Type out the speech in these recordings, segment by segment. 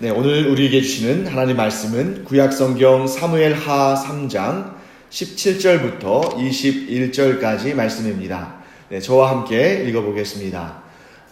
네, 오늘 우리에게 주시는 하나님 말씀은 구약성경 사무엘 하 3장 17절부터 21절까지 말씀입니다. 네, 저와 함께 읽어보겠습니다.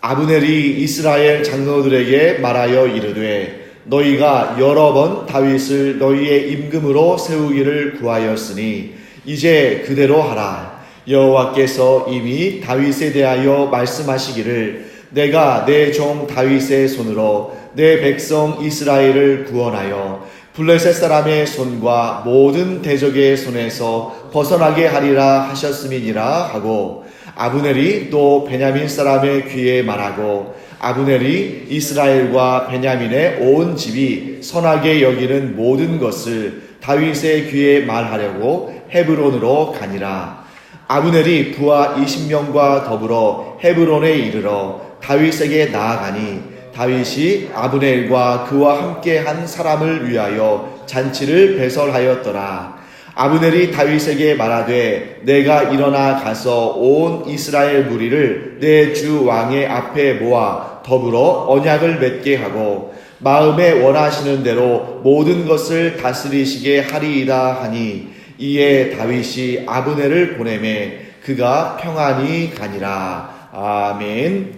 아브넬이 이스라엘 장로들에게 말하여 이르되 너희가 여러 번 다윗을 너희의 임금으로 세우기를 구하였으니 이제 그대로 하라. 여호와께서 이미 다윗에 대하여 말씀하시기를 내가 내 종 다윗의 손으로 내 백성 이스라엘을 구원하여 블레셋 사람의 손과 모든 대적의 손에서 벗어나게 하리라 하셨음이니라 하고 아브넬이 또 베냐민 사람의 귀에 말하고 아브넬이 이스라엘과 베냐민의 온 집이 선하게 여기는 모든 것을 다윗의 귀에 말하려고 헤브론으로 가니라. 아브넬이 부하 20명과 더불어 헤브론에 이르러 다윗에게 나아가니 다윗이 아브넬과 그와 함께 한 사람을 위하여 잔치를 배설하였더라. 아브넬이 다윗에게 말하되 내가 일어나 가서 온 이스라엘 무리를 내 주 왕의 앞에 모아 더불어 언약을 맺게 하고 마음에 원하시는 대로 모든 것을 다스리시게 하리이다 하니 이에 다윗이 아브넬을 보내매 그가 평안히 가니라. 아멘.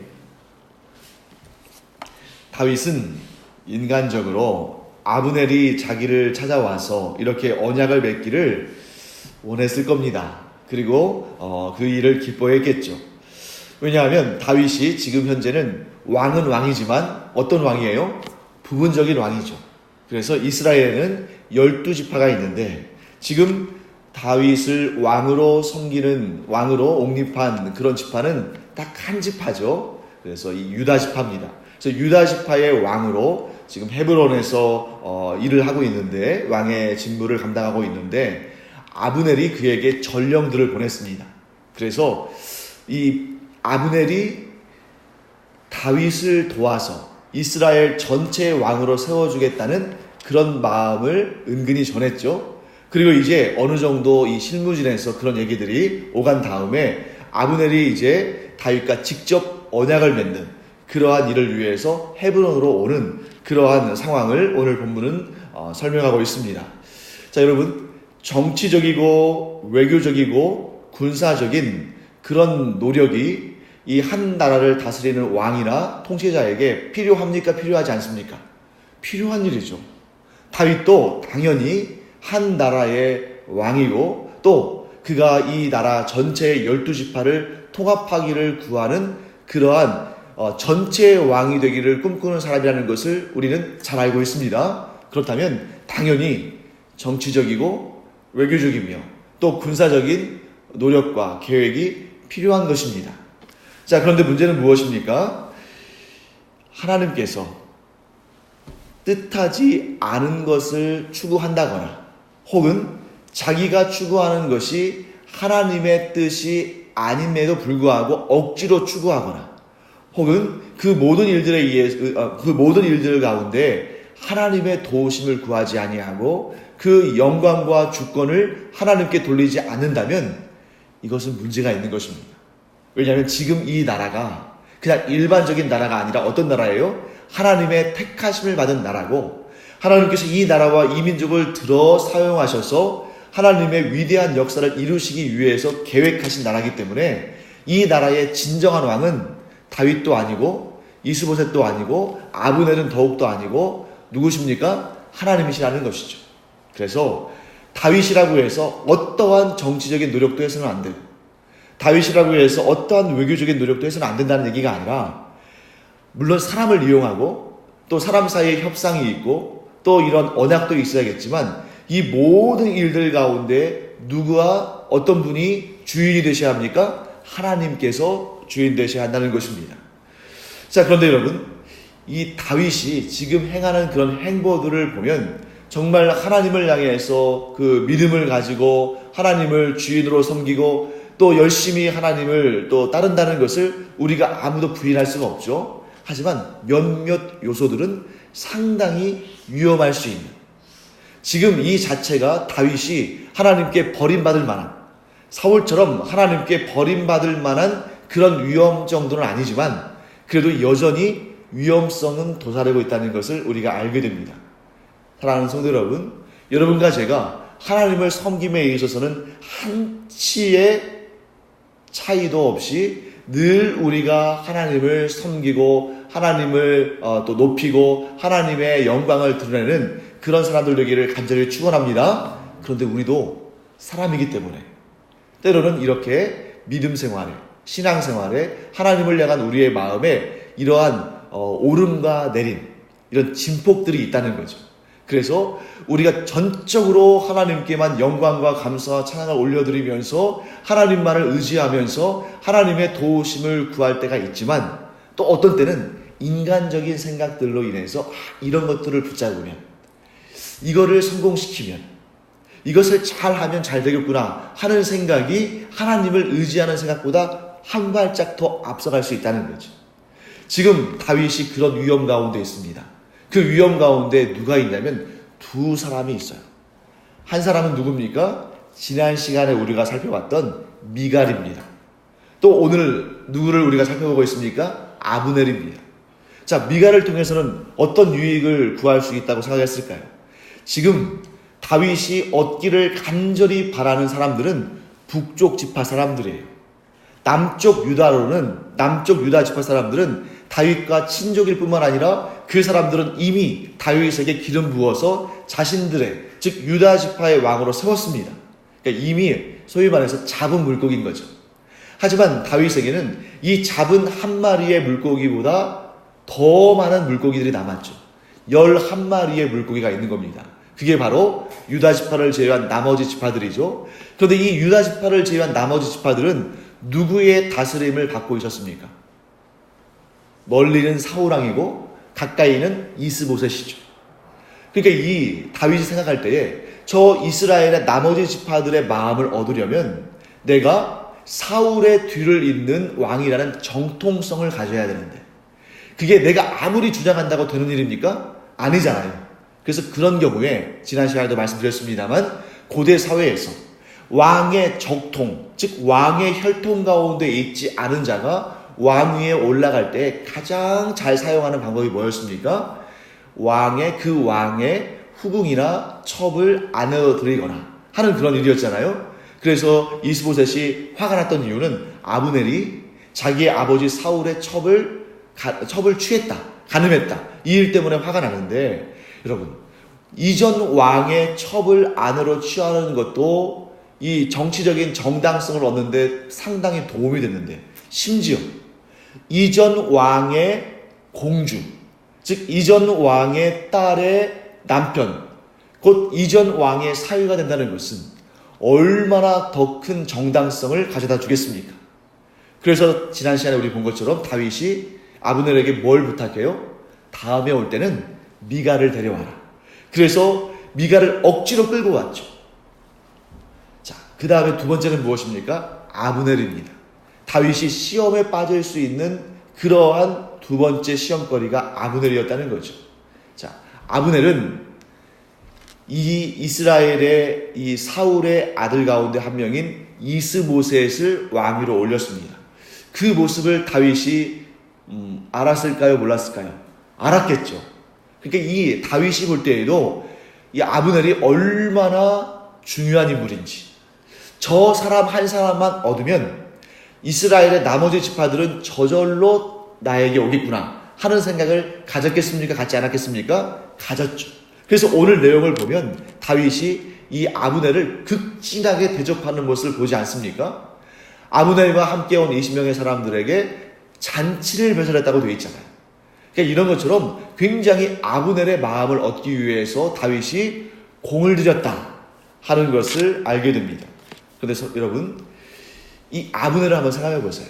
다윗은 인간적으로 아브넬이 자기를 찾아와서 이렇게 언약을 맺기를 원했을 겁니다. 그리고 어, 그 일을 기뻐했겠죠. 왜냐하면 다윗이 지금 현재는 왕은 왕이지만 어떤 왕이에요? 부분적인 왕이죠. 그래서 이스라엘에는 12지파가 있는데 지금 다윗을 왕으로 섬기는 왕으로 옹립한 그런 지파는 딱 한 지파죠. 그래서 이 유다 지파입니다. 그래서 유다 지파의 왕으로 지금 헤브론에서 어, 일을 하고 있는데 왕의 직무를 감당하고 있는데 아브넬이 그에게 전령들을 보냈습니다. 그래서 이 아브넬이 다윗을 도와서 이스라엘 전체 왕으로 세워주겠다는 그런 마음을 은근히 전했죠. 그리고 이제 어느 정도 이 실무진에서 그런 얘기들이 오간 다음에 아브넬이 이제 다윗과 직접 언약을 맺는 그러한 일을 위해서 헤브론으로 오는 그러한 상황을 오늘 본문은 어, 설명하고 있습니다. 자, 여러분 정치적이고 외교적이고 군사적인 그런 노력이 이 한 나라를 다스리는 왕이나 통치자에게 필요합니까? 필요하지 않습니까? 필요한 일이죠. 다윗도 당연히 한 나라의 왕이고 또 그가 이 나라 전체의 열두 지파를 통합하기를 구하는 그러한 어, 전체 왕이 되기를 꿈꾸는 사람이라는 것을 우리는 잘 알고 있습니다. 그렇다면 당연히 정치적이고 외교적이며 또 군사적인 노력과 계획이 필요한 것입니다. 자, 그런데 문제는 무엇입니까? 하나님께서 뜻하지 않은 것을 추구한다거나 혹은 자기가 추구하는 것이 하나님의 뜻이 아님에도 불구하고 억지로 추구하거나 혹은 그 모든 일들에 의해 어, 그 모든 일들 가운데 하나님의 도우심을 구하지 아니하고 그 영광과 주권을 하나님께 돌리지 않는다면 이것은 문제가 있는 것입니다. 왜냐하면 지금 이 나라가 그냥 일반적인 나라가 아니라 어떤 나라예요? 하나님의 택하심을 받은 나라고 하나님께서 이 나라와 이 민족을 들어 사용하셔서 하나님의 위대한 역사를 이루시기 위해서 계획하신 나라이기 때문에 이 나라의 진정한 왕은 다윗도 아니고 이스보셋도 아니고 아브넬은 더욱도 아니고 누구십니까? 하나님이시라는 것이죠. 그래서 다윗이라고 해서 어떠한 정치적인 노력도 해서는 안 되고 다윗이라고 해서 어떠한 외교적인 노력도 해서는 안 된다는 얘기가 아니라 물론 사람을 이용하고 또 사람 사이에 협상이 있고 또 이런 언약도 있어야겠지만 이 모든 일들 가운데 누구와 어떤 분이 주인이 되셔야 합니까? 하나님께서 주인 되셔야 한다는 것입니다. 자, 그런데 여러분, 이 다윗이 지금 행하는 그런 행보들을 보면 정말 하나님을 향해서 그 믿음을 가지고 하나님을 주인으로 섬기고 또 열심히 하나님을 또 따른다는 것을 우리가 아무도 부인할 수가 없죠. 하지만 몇몇 요소들은 상당히 위험할 수 있는 지금 이 자체가 다윗이 하나님께 버림받을 만한 사울처럼 하나님께 버림받을 만한 그런 위험 정도는 아니지만 그래도 여전히 위험성은 도사리고 있다는 것을 우리가 알게 됩니다. 사랑하는 성도 여러분, 여러분과 제가 하나님을 섬김에 있어서는 한치의 차이도 없이 늘 우리가 하나님을 섬기고 하나님을 어, 또 높이고 하나님의 영광을 드러내는 그런 사람들 되기를 간절히 축원합니다. 그런데 우리도 사람이기 때문에 때로는 이렇게 믿음 생활에 신앙 생활에 하나님을 향한 우리의 마음에 이러한 어, 오름과 내림 이런 진폭들이 있다는 거죠. 그래서 우리가 전적으로 하나님께만 영광과 감사와 찬양을 올려드리면서 하나님만을 의지하면서 하나님의 도우심을 구할 때가 있지만 또 어떤 때는 인간적인 생각들로 인해서 아, 이런 것들을 붙잡으면 이거를 성공시키면 이것을 잘 하면 잘 되겠구나 하는 생각이 하나님을 의지하는 생각보다 한 발짝 더 앞서갈 수 있다는 거죠. 지금 다윗이 그런 위험 가운데 있습니다. 그 위험 가운데 누가 있냐면 두 사람이 있어요. 한 사람은 누굽니까? 지난 시간에 우리가 살펴봤던 미갈입니다. 또 오늘 누구를 우리가 살펴보고 있습니까? 아브넬입니다. 자, 미갈을 통해서는 어떤 유익을 구할 수 있다고 생각했을까요? 지금 다윗이 얻기를 간절히 바라는 사람들은 북쪽 지파 사람들이에요. 남쪽 유다로는 남쪽 유다 지파 사람들은 다윗과 친족일 뿐만 아니라 그 사람들은 이미 다윗에게 기름 부어서 자신들의 즉 유다 지파의 왕으로 세웠습니다. 그러니까 이미 소위 말해서 잡은 물고기인 거죠. 하지만 다윗에게는 이 잡은 한 마리의 물고기보다 더 많은 물고기들이 남았죠. 11마리의 물고기가 있는 겁니다. 그게 바로 유다 지파를 제외한 나머지 지파들이죠. 그런데 이 유다 지파를 제외한 나머지 지파들은 누구의 다스림을 받고 있었습니까? 멀리는 사우랑이고 가까이는 이스보셋이죠. 그러니까 이 다윗이 생각할 때에 저 이스라엘의 나머지 지파들의 마음을 얻으려면 내가 사울의 뒤를 잇는 왕이라는 정통성을 가져야 되는데 그게 내가 아무리 주장한다고 되는 일입니까? 아니잖아요. 그래서 그런 경우에 지난 시간에도 말씀드렸습니다만 고대 사회에서 왕의 적통, 즉 왕의 혈통 가운데 있지 않은 자가 왕 위에 올라갈 때 가장 잘 사용하는 방법이 뭐였습니까? 왕의 그 왕의 후궁이나 첩을 드리거나 하는 그런 일이었잖아요. 그래서 이스보셋이 화가 났던 이유는 아브넬이 자기의 아버지 사울의 첩을 가, 첩을 취했다, 가늠했다 이 일 때문에 화가 나는데 여러분 이전 왕의 첩을 아내로 취하는 것도 이 정치적인 정당성을 얻는데 상당히 도움이 됐는데 심지어 이전 왕의 공주, 즉 이전 왕의 딸의 남편, 곧 이전 왕의 사위가 된다는 것은 얼마나 더 큰 정당성을 가져다 주겠습니까? 그래서 지난 시간에 우리 본 것처럼 다윗이 아브넬에게 뭘 부탁해요? 다음에 올 때는 미가를 데려와라. 그래서 미가를 억지로 끌고 왔죠. 자, 그 다음에 두 번째는 무엇입니까? 아브넬입니다. 다윗이 시험에 빠질 수 있는 그러한 두 번째 시험거리가 아브넬이었다는 거죠. 자, 아브넬은 이 이스라엘의 이 사울의 아들 가운데 한 명인 이스모셋을 왕위로 올렸습니다. 그 모습을 다윗이 음, 알았을까요? 몰랐을까요? 알았겠죠. 그러니까 이 다윗이 볼 때에도 이 아브넬이 얼마나 중요한 인물인지 저 사람 한 사람만 얻으면 이스라엘의 나머지 지파들은 저절로 나에게 오겠구나 하는 생각을 가졌겠습니까? 갖지 않았겠습니까? 가졌죠. 그래서 오늘 내용을 보면 다윗이 이 아브넬을 극진하게 대접하는 모습을 보지 않습니까? 아브넬과 함께 온 20명의 사람들에게 잔치를 배설했다고 되어 있잖아요. 그러니까 이런 것처럼 굉장히 아브넬의 마음을 얻기 위해서 다윗이 공을 들였다 하는 것을 알게 됩니다. 그래서 여러분 이 아브넬을 한번 생각해 보세요.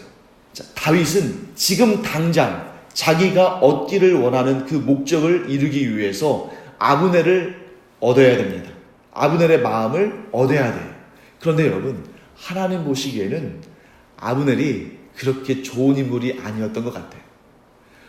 자, 다윗은 지금 당장 자기가 얻기를 원하는 그 목적을 이루기 위해서 아브넬을 얻어야 됩니다. 아브넬의 마음을 얻어야 돼요. 그런데 여러분, 하나님 보시기에는 아브넬이 그렇게 좋은 인물이 아니었던 것 같아요.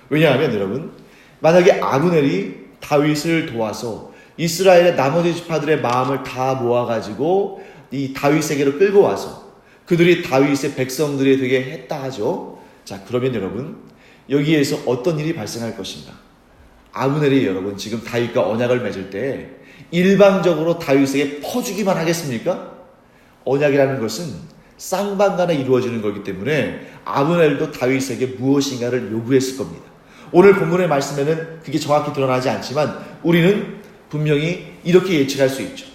왜냐하면 여러분, 만약에 아브넬이 다윗을 도와서 이스라엘의 나머지 지파들의 마음을 다 모아가지고 이 다윗에게로 끌고 와서 그들이 다윗의 백성들이 되게 했다 하죠. 자, 그러면 여러분, 여기에서 어떤 일이 발생할 것인가? 아브넬이 여러분 지금 다윗과 언약을 맺을 때 일방적으로 다윗에게 퍼주기만 하겠습니까? 언약이라는 것은 쌍방간에 이루어지는 거기 때문에 아브넬도 다윗에게 무엇인가를 요구했을 겁니다. 오늘 본문의 말씀에는 그게 정확히 드러나지 않지만 우리는 분명히 이렇게 예측할 수 있죠.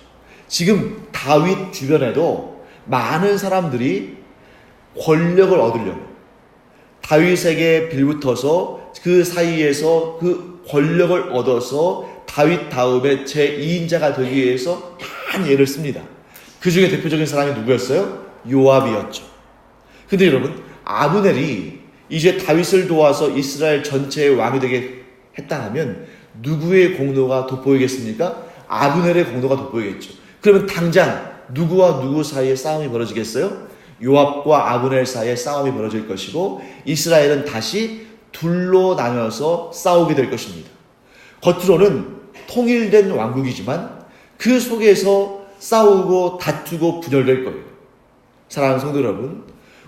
지금 다윗 주변에도 많은 사람들이 권력을 얻으려고 다윗에게 빌붙어서 그 사이에서 그 권력을 얻어서 다윗 다음에 제2인자가 되기 위해서 많은 예를 씁니다. 그 중에 대표적인 사람이 누구였어요? 요압이었죠. 근데 여러분, 아브넬이 이제 다윗을 도와서 이스라엘 전체의 왕이 되게 했다 하면 누구의 공로가 돋보이겠습니까? 아브넬의 공로가 돋보이겠죠. 그러면 당장 누구와 누구 사이에 싸움이 벌어지겠어요? 요압과 아브넬 사이에 싸움이 벌어질 것이고 이스라엘은 다시 둘로 나눠서 싸우게 될 것입니다. 겉으로는 통일된 왕국이지만 그 속에서 싸우고 다투고 분열될 거예요. 사랑하는 성도 여러분,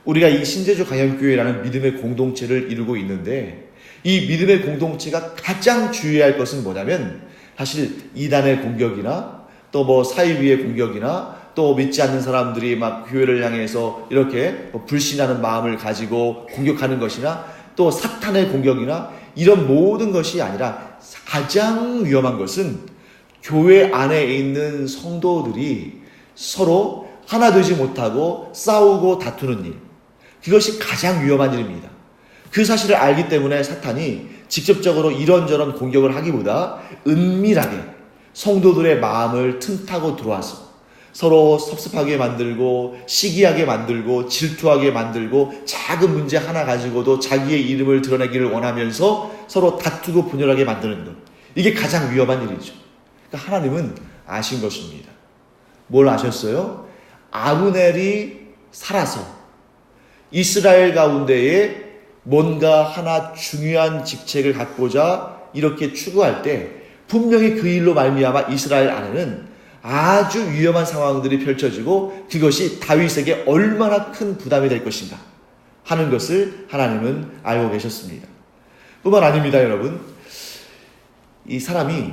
우리가 이 신제주 강연교회라는 믿음의 공동체를 이루고 있는데 이 믿음의 공동체가 가장 주의해야 할 것은 뭐냐면 사실 이단의 공격이나 또 뭐 사이비의 공격이나 또 믿지 않는 사람들이 막 교회를 향해서 이렇게 뭐 불신하는 마음을 가지고 공격하는 것이나 또 사탄의 공격이나 이런 모든 것이 아니라 가장 위험한 것은 교회 안에 있는 성도들이 서로 하나 되지 못하고 싸우고 다투는 일. 그것이 가장 위험한 일입니다. 그 사실을 알기 때문에 사탄이 직접적으로 이런저런 공격을 하기보다 은밀하게 성도들의 마음을 틈타고 들어와서 서로 섭섭하게 만들고 시기하게 만들고 질투하게 만들고 작은 문제 하나 가지고도 자기의 이름을 드러내기를 원하면서 서로 다투고 분열하게 만드는 것. 이게 가장 위험한 일이죠. 그러니까 하나님은 아신 것입니다. 뭘 아셨어요? 아브넬이 살아서 이스라엘 가운데에 뭔가 하나 중요한 직책을 갖고자 이렇게 추구할 때 분명히 그 일로 말미암아 이스라엘 안에는 아주 위험한 상황들이 펼쳐지고 그것이 다윗에게 얼마나 큰 부담이 될 것인가 하는 것을 하나님은 알고 계셨습니다. 뿐만 아닙니다, 여러분. 이 사람이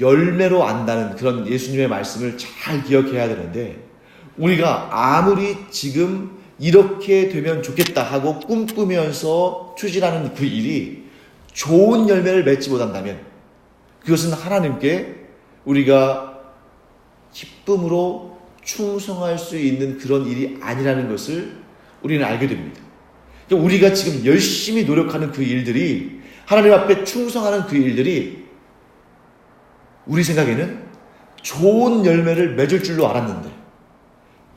열매로 안다는 그런 예수님의 말씀을 잘 기억해야 되는데 우리가 아무리 지금 이렇게 되면 좋겠다 하고 꿈꾸면서 추진하는 그 일이 좋은 열매를 맺지 못한다면 그것은 하나님께 우리가 기쁨으로 충성할 수 있는 그런 일이 아니라는 것을 우리는 알게 됩니다. 그러니까 우리가 지금 열심히 노력하는 그 일들이 하나님 앞에 충성하는 그 일들이 우리 생각에는 좋은 열매를 맺을 줄로 알았는데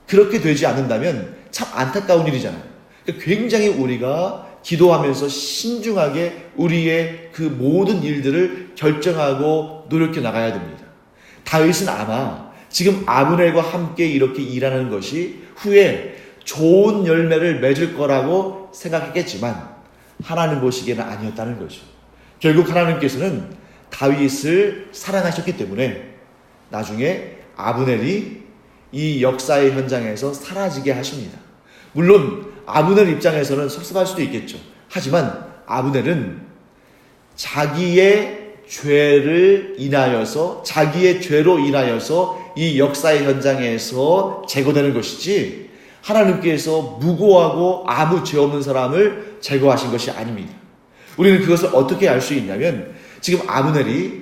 그렇게 되지 않는다면 참 안타까운 일이잖아요. 그러니까 굉장히 우리가 기도하면서 신중하게 우리의 그 모든 일들을 결정하고 노력해 나가야 됩니다. 다윗은 아마 지금 아브넬과 함께 이렇게 일하는 것이 후에 좋은 열매를 맺을 거라고 생각했겠지만 하나님 보시기에는 아니었다는 거죠. 결국 하나님께서는 다윗을 사랑하셨기 때문에 나중에 아브넬이 이 역사의 현장에서 사라지게 하십니다. 물론 아브넬 입장에서는 섭섭할 수도 있겠죠. 하지만 아브넬은 자기의 죄를 인하여서 자기의 죄로 인하여서 이 역사의 현장에서 제거되는 것이지 하나님께서 무고하고 아무 죄 없는 사람을 제거하신 것이 아닙니다. 우리는 그것을 어떻게 알 수 있냐면 지금 아브넬이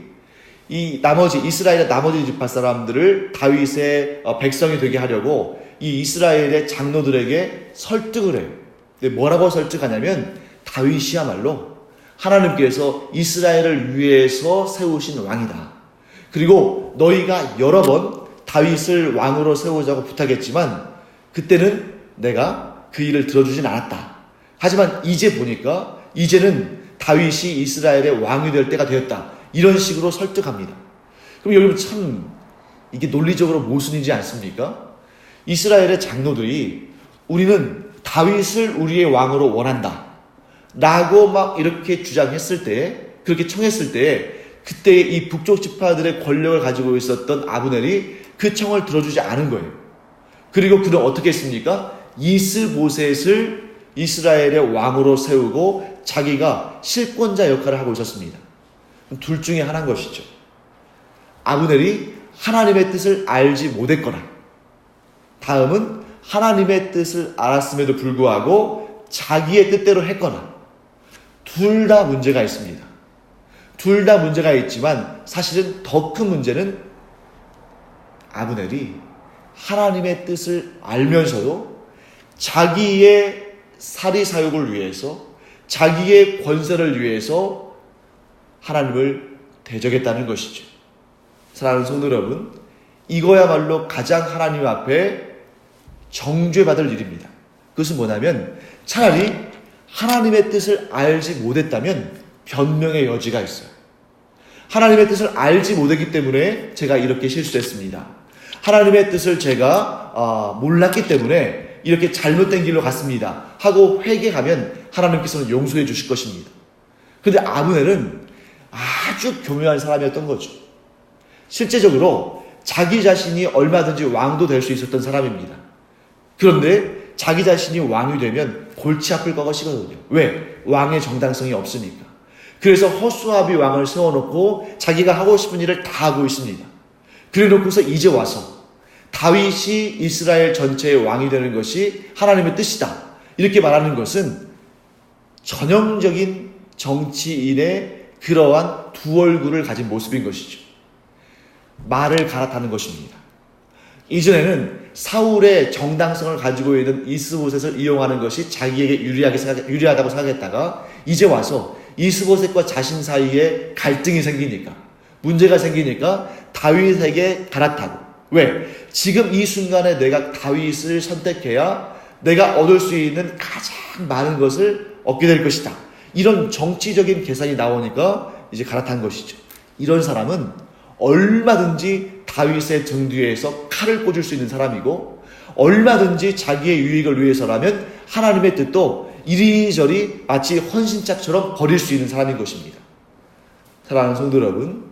이 나머지 이스라엘의 나머지 지파 사람들을 다윗의 어, 백성이 되게 하려고 이 이스라엘의 장로들에게 설득을 해요. 근데 뭐라고 설득하냐면 다윗이야말로 하나님께서 이스라엘을 위해서 세우신 왕이다. 그리고 너희가 여러 번 다윗을 왕으로 세우자고 부탁했지만 그때는 내가 그 일을 들어주진 않았다. 하지만 이제 보니까 이제는 다윗이 이스라엘의 왕이 될 때가 되었다. 이런 식으로 설득합니다. 그럼 여러분 참 이게 논리적으로 모순이지 않습니까? 이스라엘의 장로들이 우리는 다윗을 우리의 왕으로 원한다. 라고 막 이렇게 주장했을 때, 그렇게 청했을 때, 그때 이 북쪽 지파들의 권력을 가지고 있었던 아브넬이 그 청을 들어주지 않은 거예요. 그리고 그는 어떻게 했습니까? 이스보셋을 이스라엘의 왕으로 세우고 자기가 실권자 역할을 하고 있었습니다. 둘 중에 하나인 것이죠. 아브넬이 하나님의 뜻을 알지 못했거나 다음은 하나님의 뜻을 알았음에도 불구하고 자기의 뜻대로 했거나 둘 다 문제가 있습니다. 둘 다 문제가 있지만 사실은 더 큰 문제는 아브넬이 하나님의 뜻을 알면서도 자기의 사리 사욕을 위해서 자기의 권세를 위해서 하나님을 대적했다는 것이죠. 사랑하는 성도 여러분, 이거야말로 가장 하나님 앞에 정죄받을 일입니다. 그것은 뭐냐면 차라리 하나님의 뜻을 알지 못했다면 변명의 여지가 있어요. 하나님의 뜻을 알지 못했기 때문에 제가 이렇게 실수했습니다. 하나님의 뜻을 제가 어, 몰랐기 때문에 이렇게 잘못된 길로 갔습니다. 하고 회개하면 하나님께서는 용서해 주실 것입니다. 근데 아브넬은 아주 교묘한 사람이었던 거죠. 실제적으로 자기 자신이 얼마든지 왕도 될 수 있었던 사람입니다. 그런데 자기 자신이 왕이 되면 골치 아플 거가 시거든요. 왜? 왕의 정당성이 없으니까. 그래서 허수아비 왕을 세워놓고 자기가 하고 싶은 일을 다 하고 있습니다. 그래 놓고서 이제 와서 다윗이 이스라엘 전체의 왕이 되는 것이 하나님의 뜻이다. 이렇게 말하는 것은 전형적인 정치인의 그러한 두 얼굴을 가진 모습인 것이죠. 말을 갈아타는 것입니다. 이전에는 사울의 정당성을 가지고 있는 이스보셋을 이용하는 것이 자기에게 유리하게 생각, 유리하다고 생각했다가 이제 와서 이스보셋과 자신 사이에 갈등이 생기니까 문제가 생기니까 다윗에게 갈아타고 왜? 지금 이 순간에 내가 다윗을 선택해야 내가 얻을 수 있는 가장 많은 것을 얻게 될 것이다. 이런 정치적인 계산이 나오니까 이제 갈아탄 것이죠. 이런 사람은 얼마든지 다윗의 등 뒤에서 칼을 꽂을 수 있는 사람이고 얼마든지 자기의 유익을 위해서라면 하나님의 뜻도 이리저리 마치 헌신짝처럼 버릴 수 있는 사람인 것입니다. 사랑하는 성도 여러분,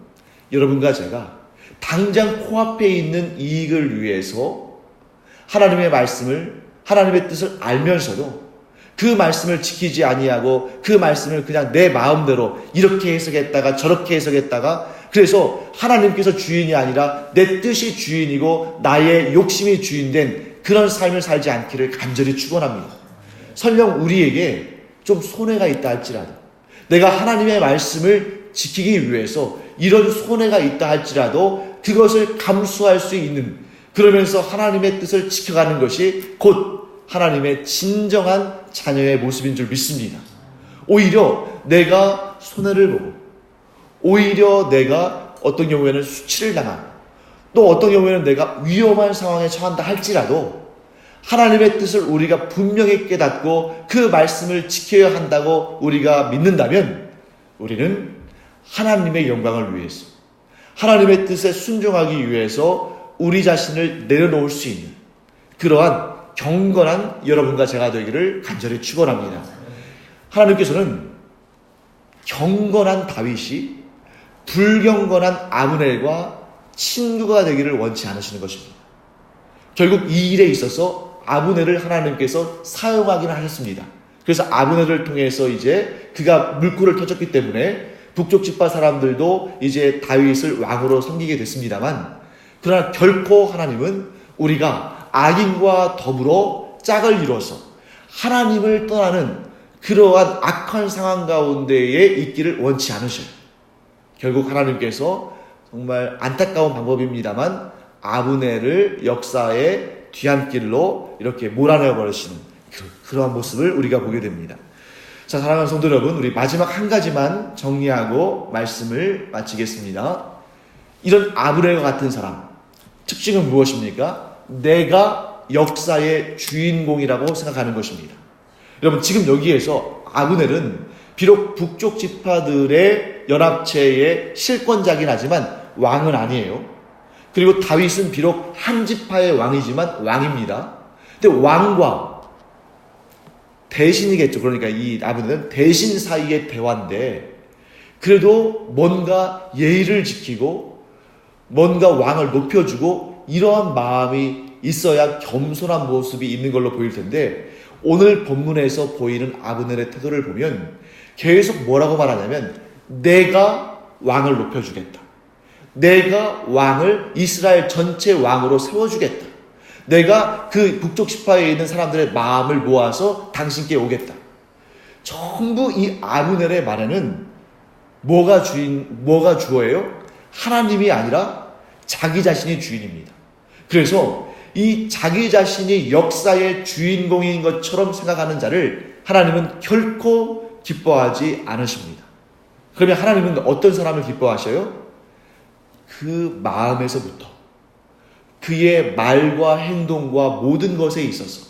여러분과 제가 당장 코앞에 있는 이익을 위해서 하나님의 말씀을 하나님의 뜻을 알면서도 그 말씀을 지키지 아니하고 그 말씀을 그냥 내 마음대로 이렇게 해석했다가 저렇게 해석했다가 그래서 하나님께서 주인이 아니라 내 뜻이 주인이고 나의 욕심이 주인된 그런 삶을 살지 않기를 간절히 축원합니다. 설령 우리에게 좀 손해가 있다 할지라도 내가 하나님의 말씀을 지키기 위해서 이런 손해가 있다 할지라도 그것을 감수할 수 있는 그러면서 하나님의 뜻을 지켜가는 것이 곧 하나님의 진정한 자녀의 모습인 줄 믿습니다. 오히려 내가 손해를 보고 오히려 내가 어떤 경우에는 수치를 당하고 또 어떤 경우에는 내가 위험한 상황에 처한다 할지라도 하나님의 뜻을 우리가 분명히 깨닫고 그 말씀을 지켜야 한다고 우리가 믿는다면 우리는 하나님의 영광을 위해서 하나님의 뜻에 순종하기 위해서 우리 자신을 내려놓을 수 있는 그러한 경건한 여러분과 제가 되기를 간절히 축원합니다. 하나님께서는 경건한 다윗이 불경건한 아브넬과 친구가 되기를 원치 않으시는 것입니다. 결국 이 일에 있어서 아브넬을 하나님께서 사용하기는 하셨습니다. 그래서 아브넬을 통해서 이제 그가 물꼬를 터졌기 때문에 북쪽 집파 사람들도 이제 다윗을 왕으로 섬기게 됐습니다만 그러나 결코 하나님은 우리가 악인과 더불어 짝을 이뤄서 하나님을 떠나는 그러한 악한 상황 가운데에 있기를 원치 않으셔요. 결국 하나님께서 정말 안타까운 방법입니다만 아브네를 역사의 뒤안길로 이렇게 몰아내어 버리시는 그러한 모습을 우리가 보게 됩니다. 자, 사랑하는 성도 여러분, 우리 마지막 한 가지만 정리하고 말씀을 마치겠습니다. 이런 아브레와 같은 사람, 특징은 무엇입니까? 내가 역사의 주인공이라고 생각하는 것입니다. 여러분, 지금 여기에서 아브넬은 비록 북쪽 지파들의 연합체의 실권자긴 하지만 왕은 아니에요. 그리고 다윗은 비록 한 지파의 왕이지만 왕입니다. 근데 왕과 대신이겠죠. 그러니까 이 아브넬은 대신 사이의 대화인데 그래도 뭔가 예의를 지키고 뭔가 왕을 높여주고 이러한 마음이 있어야 겸손한 모습이 있는 걸로 보일 텐데 오늘 본문에서 보이는 아브넬의 태도를 보면 계속 뭐라고 말하냐면 내가 왕을 높여주겠다. 내가 왕을 이스라엘 전체 왕으로 세워주겠다. 내가 그 북쪽 지파에 있는 사람들의 마음을 모아서 당신께 오겠다. 전부 이 아브넬의 말에는 뭐가 주인, 뭐가 주어예요? 하나님이 아니라 자기 자신이 주인입니다. 그래서 이 자기 자신이 역사의 주인공인 것처럼 생각하는 자를 하나님은 결코 기뻐하지 않으십니다. 그러면 하나님은 어떤 사람을 기뻐하셔요? 그 마음에서부터 그의 말과 행동과 모든 것에 있어서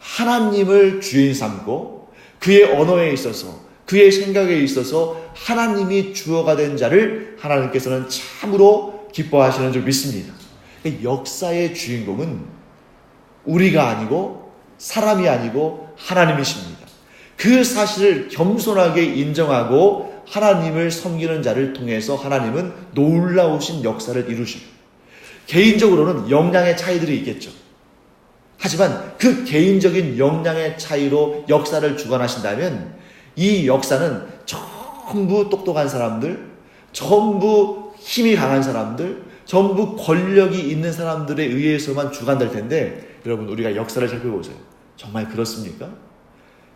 하나님을 주인 삼고 그의 언어에 있어서 그의 생각에 있어서 하나님이 주어가 된 자를 하나님께서는 참으로 기뻐하시는 줄 믿습니다. 역사의 주인공은 우리가 아니고 사람이 아니고 하나님이십니다. 그 사실을 겸손하게 인정하고 하나님을 섬기는 자를 통해서 하나님은 놀라우신 역사를 이루십니다. 개인적으로는 역량의 차이들이 있겠죠. 하지만 그 개인적인 역량의 차이로 역사를 주관하신다면 이 역사는 전부 똑똑한 사람들, 전부 힘이 강한 사람들, 전부 권력이 있는 사람들에 의해서만 주관될 텐데 여러분 우리가 역사를 살펴보세요. 정말 그렇습니까?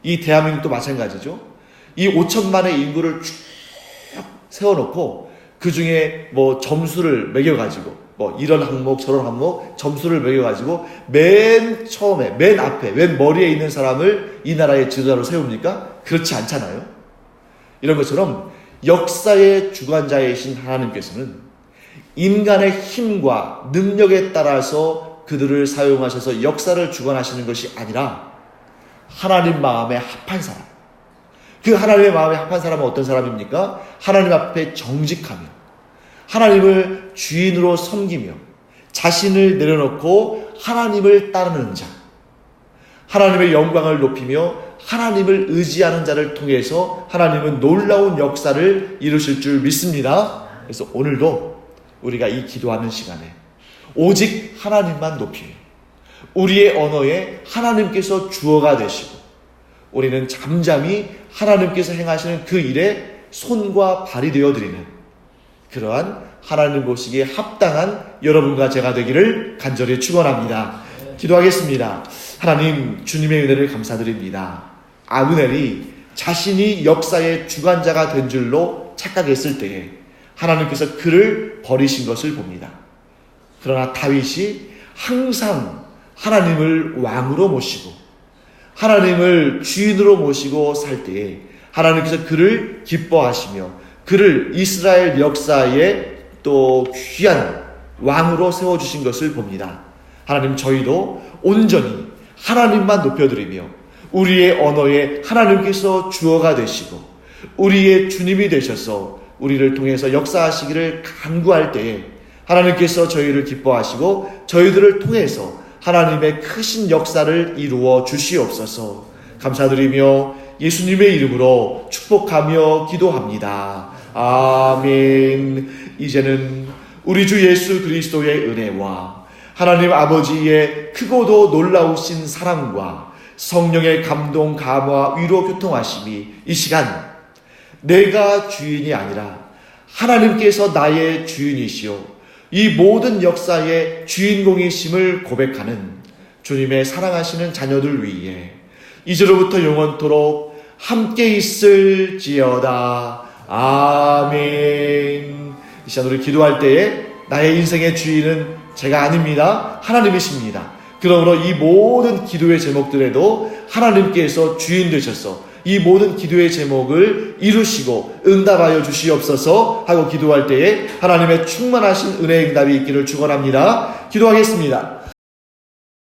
이 대한민국도 마찬가지죠. 이 5천만의 인구를 쭉 세워놓고 그 중에 뭐 점수를 매겨가지고 뭐 이런 항목 저런 항목 점수를 매겨가지고 맨 처음에 맨 앞에 맨 머리에 있는 사람을 이 나라의 지도자로 세웁니까? 그렇지 않잖아요. 이런 것처럼 역사의 주관자이신 하나님께서는 인간의 힘과 능력에 따라서 그들을 사용하셔서 역사를 주관하시는 것이 아니라 하나님 마음에 합한 사람. 그 하나님의 마음에 합한 사람은 어떤 사람입니까? 하나님 앞에 정직하며 하나님을 주인으로 섬기며 자신을 내려놓고 하나님을 따르는 자. 하나님의 영광을 높이며 하나님을 의지하는 자를 통해서 하나님은 놀라운 역사를 이루실 줄 믿습니다. 그래서 오늘도 우리가 이 기도하는 시간에 오직 하나님만 높이며 우리의 언어에 하나님께서 주어가 되시고 우리는 잠잠히 하나님께서 행하시는 그 일에 손과 발이 되어 드리는 그러한 하나님 보시기에 합당한 여러분과 제가 되기를 간절히 축원합니다. 기도하겠습니다. 하나님 주님의 은혜를 감사드립니다. 아브넬이 자신이 역사의 주관자가 된 줄로 착각했을 때에 하나님께서 그를 버리신 것을 봅니다. 그러나 다윗이 항상 하나님을 왕으로 모시고 하나님을 주인으로 모시고 살 때에 하나님께서 그를 기뻐하시며 그를 이스라엘 역사에 또 귀한 왕으로 세워주신 것을 봅니다. 하나님 저희도 온전히 하나님만 높여드리며 우리의 언어에 하나님께서 주어가 되시고 우리의 주님이 되셔서 우리를 통해서 역사하시기를 간구할 때에 하나님께서 저희를 기뻐하시고 저희들을 통해서 하나님의 크신 역사를 이루어 주시옵소서 감사드리며 예수님의 이름으로 축복하며 기도합니다. 아멘. 이제는 우리 주 예수 그리스도의 은혜와 하나님 아버지의 크고도 놀라우신 사랑과 성령의 감동, 감화, 위로, 교통하심이 이 시간 내가 주인이 아니라 하나님께서 나의 주인이시오. 이 모든 역사의 주인공이심을 고백하는 주님의 사랑하시는 자녀들 위해 이제로부터 영원토록 함께 있을지어다. 아멘. 이 시간 우리 기도할 때에 나의 인생의 주인은 제가 아닙니다. 하나님이십니다. 그러므로 이 모든 기도의 제목들에도 하나님께서 주인 되셔서 이 모든 기도의 제목을 이루시고 응답하여 주시옵소서 하고 기도할 때에 하나님의 충만하신 은혜의 응답이 있기를 축원합니다. 기도하겠습니다.